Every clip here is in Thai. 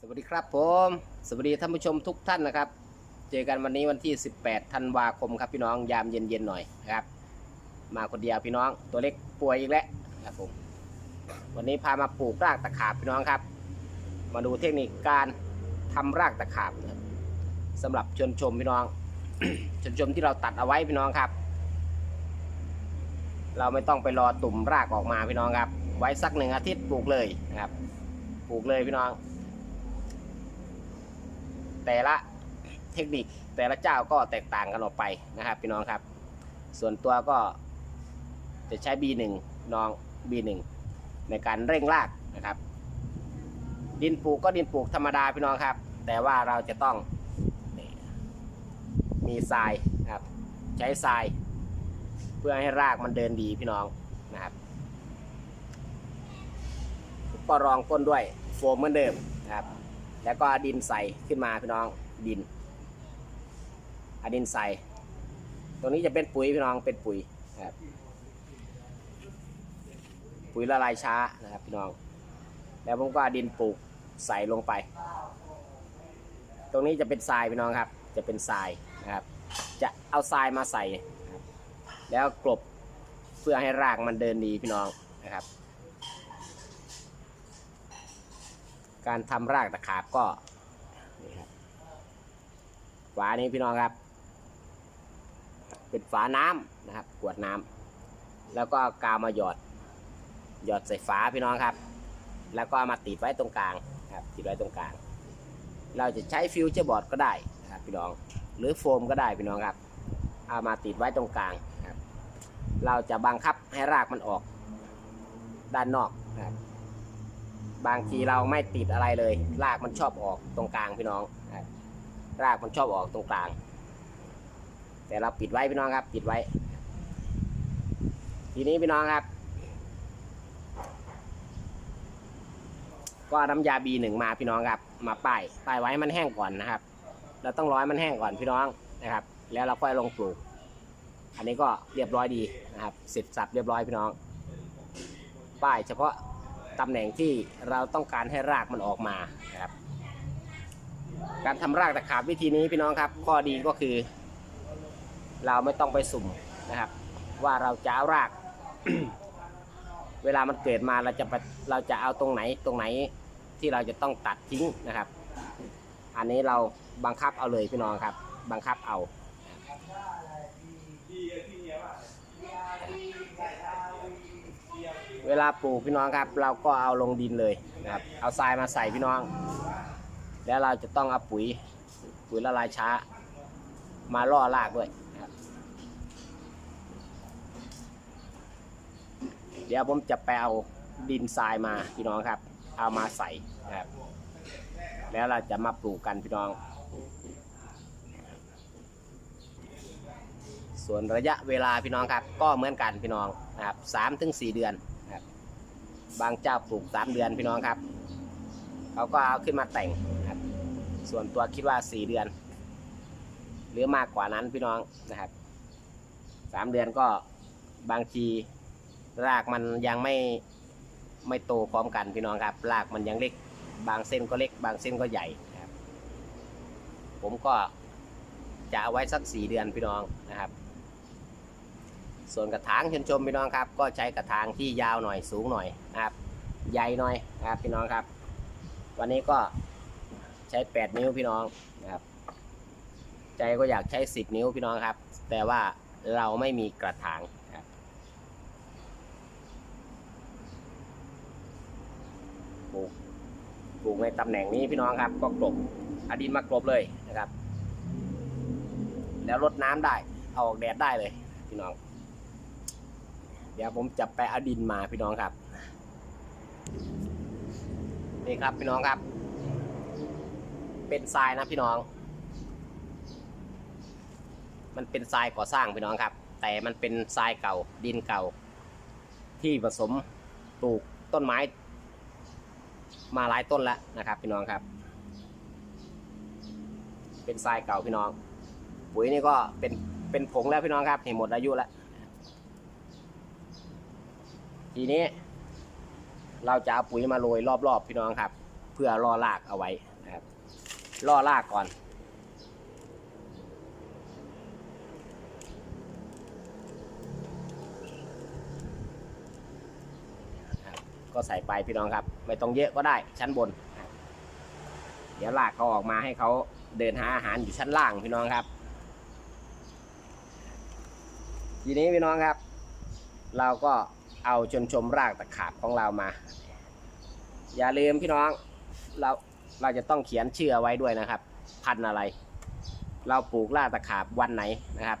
สวัสดีครับผม สวัสดีท่านผู้ชมทุกท่านนะครับ เจอกันวันนี้วันที่ 18 ธันวาคมครับพี่น้องยามเย็นๆหน่อยนะครับ มาคนเดียวพี่น้องตัวเล็กป่วยอีกแล้วครับผมวันนี้พามาปลูกรากตะขาบพี่น้องครับ มาดูเทคนิคการทำรากตะขาบนะครับสำหรับชวนชมพี่น้องชวนชมที่เราตัดเอาไว้พี่น้องครับ เราไม่ต้องไปรอตุ่มรากออกมาพี่น้องครับ ไว้สักหนึ่งอาทิตย์ปลูกเลยนะครับ ปลูกเลยพี่น้อง แต่ละเทคนิคแต่ละเจ้าก็แตกต่างกันออกไปนะครับพี่น้องครับ ส่วนตัวก็จะใช้ B1 น้อง B1 ในการเร่งรากนะครับ ดินปลูกก็ดินปลูกธรรมดาพี่น้องครับ แต่ว่าเราจะต้องมีทรายครับใช้ทราย เพื่อให้รากมันเดินดีพี่น้องนะครับก็รองก้นด้วยโฟมเหมือนเดิมนะครับ แล้วก็ดินใส่ขึ้นมาพี่น้องดินอดินใส่ ตรงนี้จะเป็นปุ๋ยพี่น้องเป็นปุ๋ยครับปุ๋ยละลายช้านะครับพี่น้อง แล้วผมก็ดินปลูกใส่ลงไป ตรงนี้จะเป็นทรายพี่น้องครับ จะเป็นทรายนะครับ จะเอาทรายมาใส่ แล้วกลบเพื่อให้รากมันเดินดีพี่น้องนะครับ การทำรากตะขาบก็นี่ครับฝานี้พี่น้องครับ เป็นฝาน้ำนะครับขวดน้ำแล้วก็กาวมาหยอด หยอดใส่ฝาพี่น้องครับ แล้วก็มาติดไว้ตรงกลางครับติดไว้ตรงกลาง เราจะใช้ฟิวเจอร์บอร์ดก็ได้นะครับพี่น้องหรือโฟมก็ได้พี่น้องครับ เอามาติดไว้ตรงกลางครับ เราจะบังคับให้รากมันออกด้านนอกนะครับ บางทีเราไม่ติดอะไรเลย รากมันชอบออกตรงกลางพี่น้องรากมันชอบออกตรงกลาง แต่เราปิดไว้พี่น้องครับ ปิดไว้ ทีนี้พี่น้องครับ ก็น้ำยา B1 มาพี่น้องครับ มาป้ายป้ายไว้มันแห้งก่อนนะครับ เราต้องร้อให้มันแห้งก่อนพี่น้องนะครับ แล้วเราค่อยลงปลูก อันนี้ก็เรียบร้อยดีนะครับเสร็จสับเรียบร้อยพี่น้องป้ายเฉพาะ ตำแหน่งที่เราต้องการให้รากมันออกมานะครับ การทำรากตะขาบวิธีนี้พี่น้องครับ ข้อดีก็คือ เราไม่ต้องไปสุ่มนะครับ ว่าเราจะเอาราก เวลามันเกิดมาเราจะไปเราจะเอาตรงไหนตรงไหนที่เราจะต้องตัดทิ้งนะครับ อันนี้เราบังคับเอาเลยพี่น้องครับ บังคับเอา เวลาปลูกพี่น้องครับ เราก็เอาลงดินเลยนะครับ เอาทรายมาใส่พี่น้อง แล้วเราจะต้องเอาปุ๋ยปุ๋ยละลายช้า มาล่อรากด้วยเดี๋ยวผมจะไปเอาดินทรายมาพี่น้องครับ เอามาใส่นะครับ แล้วเราจะมาปลูกกันพี่น้อง ส่วนระยะเวลาพี่น้องครับ ก็เหมือนกันพี่น้องนะครับสามถึงสี่เดือนนะครับบางเจ้าปลูกสามเดือนพี่น้องครับเขาก็เอาขึ้นมาแต่งนะครับส่วนตัวคิดว่าสี่เดือน หรือมากกว่านั้นพี่น้องนะครับสามเดือนก็บางทีรากมันยังไม่ไม่โตพร้อมกันพี่น้องครับ รากมันยังเล็ก บางเส้นก็เล็ก บางเส้นก็ใหญ่นะครับ ผมก็จะเอาไว้สักสี่เดือนพี่น้องนะครับ ส่วนกระถางชนชมพี่น้องครับ ก็ใช้กระถางที่ยาวหน่อยสูงหน่อยนะครับ ใหญ่หน่อยนะครับพี่น้องครับ วันนี้ก็ใช้ 8 นิ้วพี่น้องนะครับ ใจก็อยากใช้ 10 นิ้วพี่น้องครับ แต่ว่าเราไม่มีกระถางครับปลูกปลูกในตำแหน่งนี้พี่น้องครับ ก็กลบอดินมากลบเลยนะครับ แล้วรดน้ำได้ เอาออกแดดได้เลยพี่น้อง เดี๋ยวผมจะไปเอาดินมาพี่น้องครับ นี่ครับพี่น้องครับ เป็นทรายนะพี่น้อง มันเป็นทรายก่อสร้างพี่น้องครับ แต่มันเป็นทรายเก่าดินเก่า ที่ผสมปลูกต้นไม้ มาหลายต้นแล้วนะครับ พี่น้องครับ เป็นทรายเก่าพี่น้องปุ๋ยนี่ก็เป็นเป็นผงแล้วพี่น้องครับเห็นหมดอายุแล้ว ทีนี้ เราจะเอาปุ๋ยมาโรยรอบๆพี่น้องครับ เพื่อล่อรากเอาไว้นะครับล่อรากก่อน ก็ใส่ไปพี่น้องครับ ไม่ต้องเยอะก็ได้ชั้นบน เดี๋ยวลากเขาออกมาให้เขาเดินหาอาหารอยู่ชั้นล่างพี่น้องครับ ทีนี้พี่น้องครับ เราก็ เอาชนชมรากตะขาบของเรามา อย่าลืมพี่น้องเราเราจะต้องเขียนชื่ออไว้ด้วยนะครับ พันอะไร เราปลูกรากตะขาบวันไหนนะครับ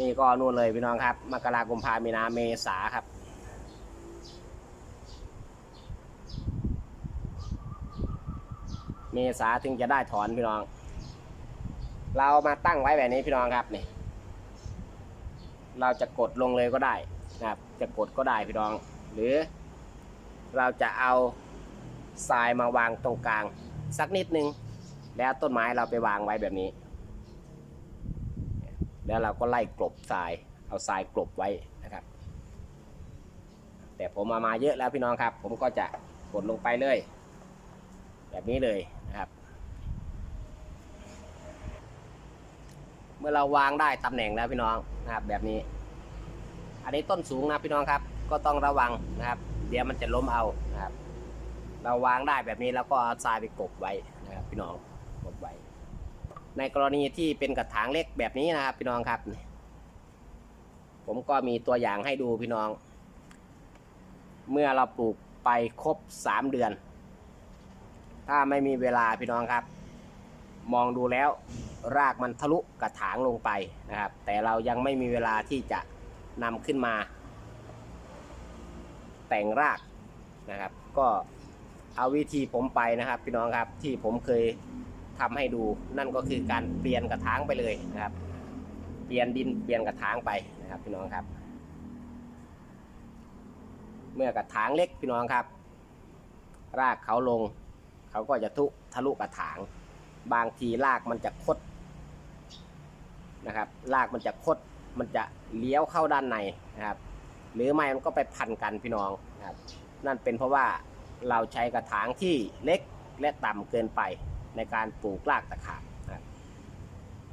นี่ก็นู่นเลยพี่น้องครับมกราคมกุมภามีนาเมษาครับเมษาถึงจะได้ถอนพี่น้อง เรามาตั้งไว้แบบนี้พี่น้องครับนี่ เราจะกดลงเลยก็ได้ นะครับ จะกดก็ได้พี่น้อง หรือ เราจะเอาทรายมาวางตรงกลาง สักนิดนึง แล้วต้นไม้เราไปวางไว้แบบนี้ แล้วเราก็ไล่กลบทราย เอาทรายกลบไว้นะครับ แต่ผมมามาเยอะแล้วพี่น้องครับ ผมก็จะกดลงไปเลย แบบนี้เลยนะครับ เมื่อเราวางได้ตำแหน่งแล้วพี่น้องนะครับแบบนี้ นนี้ต้นสูงนะพี่น้องครับ ก็ต้องระวังนะครับ เดี๋ยวมันจะล้มเอานะครับ เราวางได้แบบนี้แล้วก็เอาทรายไปกบไว้นะครับ พี่น้องกบไว้ ในกรณีที่เป็นกระถางเล็กแบบนี้นะครับ พี่น้องครับ ผมก็มีตัวอย่างให้ดูพี่น้อง เมื่อเราปลูกไปครบสามเดือน ถ้าไม่มีเวลาพี่น้องครับ มองดูแล้วรากมันทะลุกระถางลงไปนะครับ แต่เรายังไม่มีเวลาที่จะ นำขึ้นมา แต่งรากนะครับ ก็เอาวิธีผมไปนะครับ พี่น้องครับที่ผมเคยทำให้ดู นั่นก็คือการเปลี่ยนกระถางไปเลยนะครับ เปลี่ยนดินเปลี่ยนกระถางไปนะครับ พี่น้องครับ เมื่อกระถางเล็กพี่น้องครับ รากเขาลง เขาก็จะทุทะลุกระถาง บางทีรากมันจะคดนะครับรากมันจะคด มันจะเลี้ยวเข้าด้านในนะครับ หรือไม่มันก็ไปพันกันพี่น้องนะครับ นั่นเป็นเพราะว่าเราใช้กระถางที่เล็กและต่ำเกินไปในการปลูกรากตะขาบนะ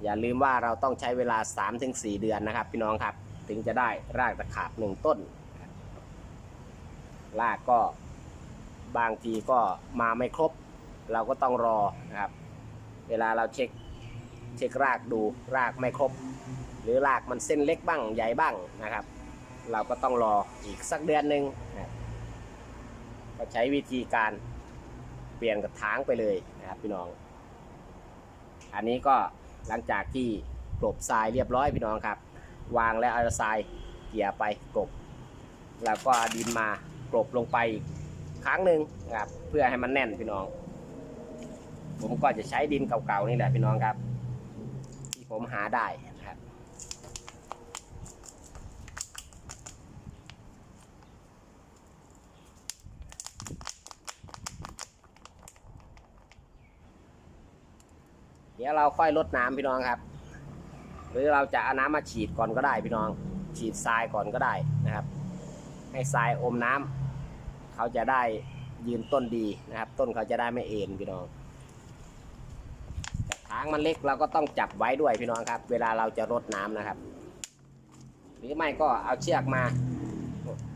อย่าลืมว่าเราต้องใช้เวลา 3-4 เดือนนะครับ พี่น้องครับ ถึงจะได้รากตะขาบหนึ่งต้นรากก็บางทีก็มาไม่ครบ เราก็ต้องรอนะครับ เวลาเราเช็คเช็ครากดูรากไม่ครบ รือรากมันเส้นเล็กบ้างใหญ่บ้างนะครับ เราก็ต้องรออีกสักเดือนหนึ่งนะก็ใช้วิธีการเปลี่ยนกระถางไปเลยนะครับพี่น้อง อันนี้ก็หลังจากที่กลบทรายเรียบร้อยพี่น้องครับ วางแล้วเอาทรายเกี่ยไปกลบ แล้วก็ดินมากลบลงไปอีกครั้งหนึ่งนะครับเพื่อให้มันแน่นพี่น้อง ผมก็จะใช้ดินเก่าๆนี่แหละพี่น้องครับ ที่ผมหาได้นะครับ เดี๋ยวเราค่อยลดน้ำพี่น้องครับ หรือเราจะเอาน้ำมาฉีดก่อนก็ได้พี่น้อง ฉีดทรายก่อนก็ได้นะครับ ให้ทรายอมน้ำเขาจะได้ยืนต้นดีนะครับ ต้นเขาจะได้ไม่เอ็นพี่น้องทางมันเล็กเราก็ต้องจับไว้ด้วยพี่น้องครับ เวลาเราจะรดน้ำนะครับ หรือไม่ก็เอาเชือกมา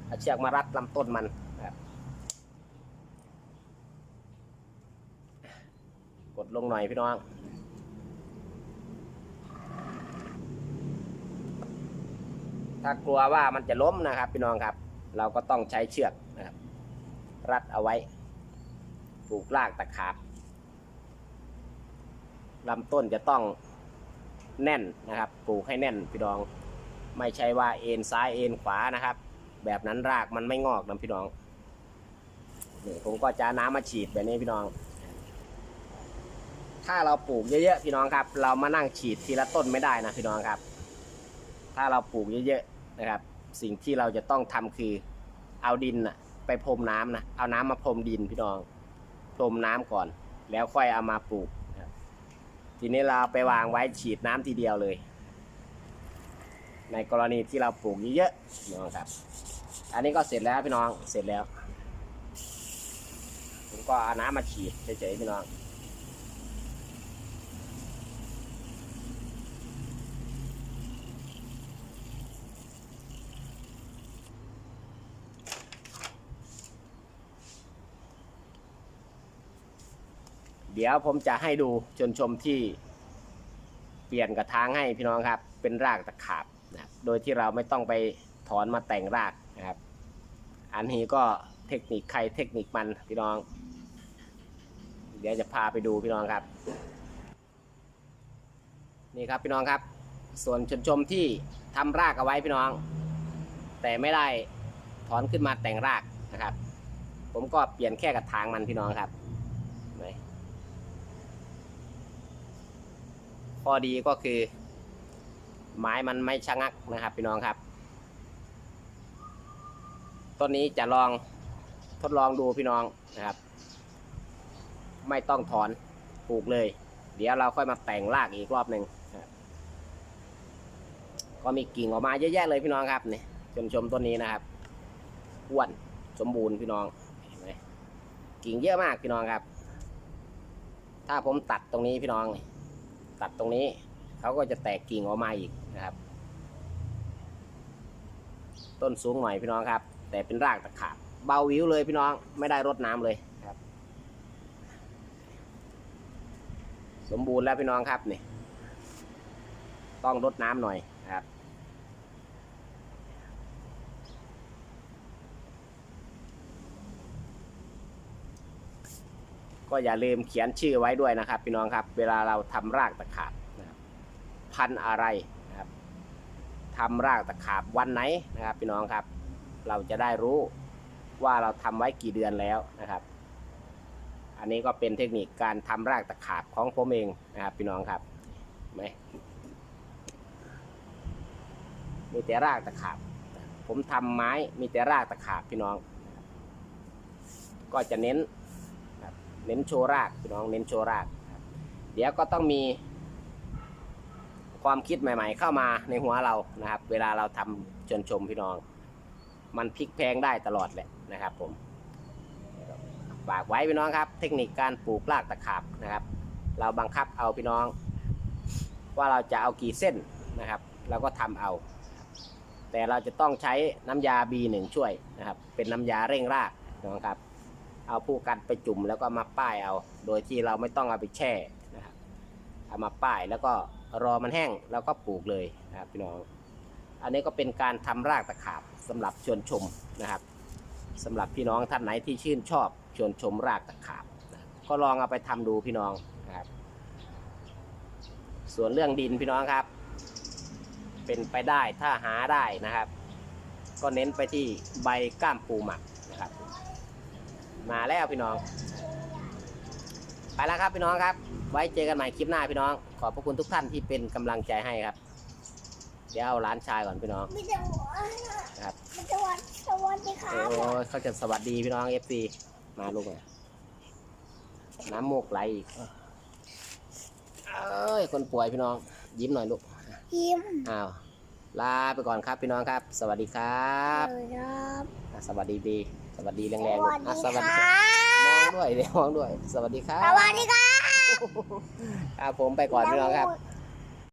เอาเชือกมารัดลำต้นมันครับกดลงหน่อยพี่น้อง ถ้ากลัวว่ามันจะล้มนะครับพี่น้องครับ เราก็ต้องใช้เชือกนะครับ รัดเอาไว้ปลูกรากตะขาบลำต้นจะต้องแน่นนะครับ ปลูกให้แน่นพี่น้อง ไม่ใช่ว่าเอ็นซ้ายเอ็นขวานะครับ แบบนั้นรากมันไม่งอกนะพี่น้องนี่ผมก็จะน้ำมาฉีดแบบนี้พี่น้อง ถ้าเราปลูกเยอะๆพี่น้องครับ เรามานั่งฉีดทีละต้นไม่ได้นะพี่น้องครับ ถ้าเราปลูกเยอะๆ นะครับ สิ่งที่เราจะต้องทำคือเอาดินนะไปพรมน้ำนะเอาน้ำมาพรมดินพี่น้องพรมน้ำก่อน แล้วค่อยเอามาปลูกทีนี้เราไปวางไว้ฉีดน้ำทีเดียวเลย ในกรณีที่เราปลูกเยอะๆพี่น้องครับ อันนี้ก็เสร็จแล้วพี่น้องเสร็จแล้วผมก็เอาน้ำมาฉีดเฉยๆพี่น้อง ดี๋ยวผมจะให้ดูชนชมที่เปลี่ยนกระถางให้พี่น้องครับ เป็นรากตะขาบนะโดยที่เราไม่ต้องไปถอนมาแต่งรากนะครับ อันนี้ก็เทคนิคใครเทคนิคมันพี่น้อง เดี๋ยวจะพาไปดูพี่น้องครับ นี่ครับพี่น้องครับ ส่วนชนชมที่ทำรากเอาไว้พี่น้อง แต่ไม่ได้ถอนขึ้นมาแต่งรากนะครับ ผมก็เปลี่ยนแค่กระถางมันพี่น้องครับเห็นไหม ข้อดีก็คือ ไม้มันไม่ชะงักนะครับพี่น้องครับ ต้นนี้จะลองทดลองดูพี่น้องนะครับ ไม่ต้องถอนปลูกเลย เดี๋ยวเราค่อยมาแต่งรากอีกรอบหนึ่งครับก็มีกิ่งออกมาเยอะแยะเลยพี่น้องครับนี่ชมชมต้นนี้นะครับอ้วนสมบูรณ์พี่น้องเห็นไหมกิ่งเยอะมากพี่น้องครับ ถ้าผมตัดตรงนี้พี่น้องนี่ ตัดตรงนี้เขาก็จะแตกกิ่งออกมาอีกนะครับ ต้นสูงหน่อยพี่น้องครับ แต่เป็นรากตะขาบเบาวิวเลยพี่น้องไม่ได้รดน้ำเลยครับ สมบูรณ์แล้วพี่น้องครับนี่ต้องรดน้ำหน่อยนะครับ ก็อย่าลืมเขียนชื่อไว้ด้วยนะครับ พี่น้องครับ เวลาเราทำรากตะขาบนะครับพันอะไรนะครับทำรากตะขาบวันไหนนะครับ พี่น้องครับ เราจะได้รู้ว่าเราทำไว้กี่เดือนแล้วนะครับ อันนี้ก็เป็นเทคนิคการทำรากตะขาบของผมเองนะครับ พี่น้องครับไหมมีแต่รากตะขาบ ผมทำไม้มีแต่รากตะขาบพี่น้อง ก็จะเน้น เน้นโชว์รากพี่น้องเน้นโชว์ราก เดี๋ยวก็ต้องมีความคิดใหม่ ๆ เข้ามาในหัวเรานะครับ เวลาเราทำชนชมพี่น้อง มันพลิกแพงได้ตลอดแหละนะครับผมฝากไว้พี่น้องครับ เทคนิคการปลูกรากตะขาบนะครับ เราบังคับเอาพี่น้อง ว่าเราจะเอากี่เส้นนะครับ เราก็ทำเอา แต่เราจะต้องใช้น้ำยา B1 ช่วยนะครับ เป็นน้ำยาเร่งรากนะครับ เอาผู้กันไปจุ่มแล้วก็มาป้ายเอา โดยที่เราไม่ต้องเอาไปแช่นะครับเอามาป้ายแล้วก็รอมันแห้งแล้วก็ปลูกเลยนะครับพี่น้อง อันนี้ก็เป็นการทำรากตะขาบสำหรับชวนชมนะครับสำหรับพี่น้องท่านไหนที่ชื่นชอบชวนชมรากตะขาบก็ลองเอาไปทำดูพี่น้องนะครับ ส่วนเรื่องดินพี่น้องครับ เป็นไปได้ถ้าหาได้นะครับ ก็เน้นไปที่ใบก้ามปูหมัก มาแล้วพี่น้อง ไปแล้วครับพี่น้องครับ ไว้เจอกันใหม่คลิปหน้าพี่น้อง ขอบพระคุณทุกท่านที่เป็นกำลังใจให้ครับ เดี๋ยวเอาร้านชายก่อนพี่น้องมีแต่หัวนะครับมีแต่วันสวัสดีครัโอ้บยเขาจะสวัสดีพี่น้องเอฟซีมาลูกมาน้ำมูกไหลอีกเอ้ยคนป่วยพี่น้อง ยิ้มหน่อยลูกยิ้มอ้าวลาไปก่อนครับพี่น้องครับ สวัสดีครับเลยครับอะสวัสดีดีส วัสดีแรสงๆลูกวัสอะดีสวัสคดีรับมองด้วยเดี๋ยวมองด้วย สวัสดีครับสวัสดีครับครับผมไปก่อนพี่น้องครับแล้ว